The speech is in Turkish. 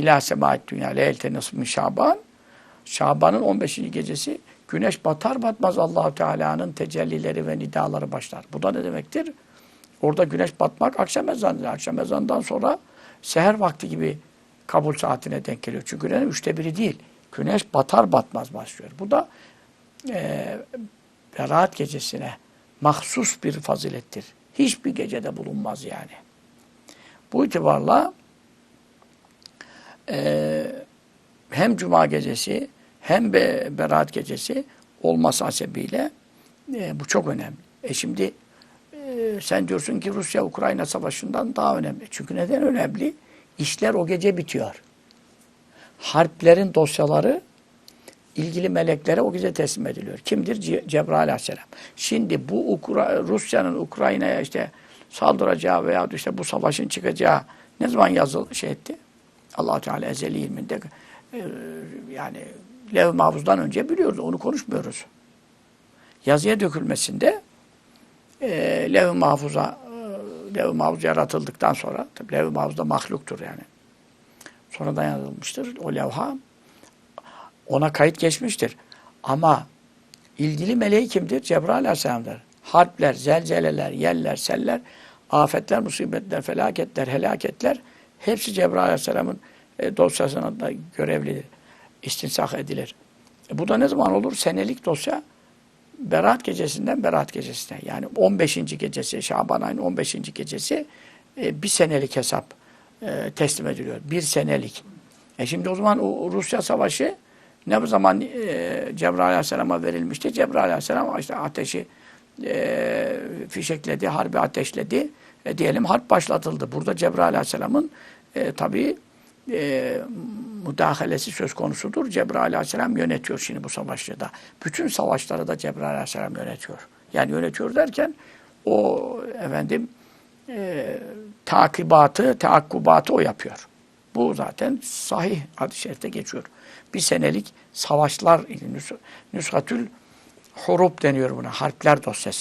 İlâ semâet dünya leylete nasmin şaban. Şaban'ın 15. gecesi güneş batar batmaz Allahu Teala'nın tecellileri ve nidaları başlar. Bu da ne demektir? Orada güneş batmak akşam ezanıdır. Akşam ezanından sonra seher vakti gibi kabul saatine denk geliyor. Çünkü güneşin üçte biri değil. Güneş batar batmaz başlıyor. Bu da e, Berat gecesine mahsus bir fazilettir. Hiçbir gecede bulunmaz yani. Bu itibarla e, hem Cuma gecesi hem Be Berat gecesi olması hasebiyle e, bu çok önemli. E şimdi e, sen diyorsun ki Rusya-Ukrayna savaşından daha önemli. Çünkü neden önemli? İşler o gece bitiyor. Harplerin dosyaları ilgili meleklere o gece teslim ediliyor. Kimdir? Ce Cebrail aleyhisselam. Şimdi bu Ukra Rusya'nın Ukrayna'ya işte saldıracağı veya işte bu savaşın çıkacağı ne zaman yazıl şey etti? Allah Teala ezeli ilminde e, yani lev mahfuzdan önce biliyoruz. Onu konuşmuyoruz. Yazıya dökülmesinde e, lev mahfuza e, lev mahfuz yaratıldıktan sonra tabi lev mahfuz da mahluktur yani. Sonradan yazılmıştır o levha. Ona kayıt geçmiştir. Ama ilgili meleği kimdir? Cebrail Aleyhisselam'dır. Harpler, zelzeleler, yeller, seller, afetler, musibetler, felaketler, helaketler hepsi Cebrail Aleyhisselam'ın e, dosyasına da görevlidir. İstinsah edilir. E, bu da ne zaman olur? Senelik dosya Berat gecesinden Berat gecesine. Yani 15. gecesi, Şaban ayının 15. gecesi e, bir senelik hesap e, teslim ediliyor. Bir senelik. E şimdi o zaman o Rusya Savaşı ne bu zaman e, Cebrail Aleyhisselam'a verilmişti? Cebrail Aleyhisselam işte ateşi e, fişekledi, harbi ateşledi. E, diyelim harp başlatıldı. Burada Cebrail Aleyhisselam'ın e, tabii e, müdahalesi söz konusudur. Cebrail Aleyhisselam yönetiyor şimdi bu savaşta da. Bütün savaşları da Cebrail Aleyhisselam yönetiyor. Yani yönetiyor derken o efendim e, takibatı, taakkubatı o yapıyor. Bu zaten sahih hadis-i şerifte geçiyor. Bir senelik savaşlar, nüs nüshatül hurup deniyor buna. Harpler dosyası.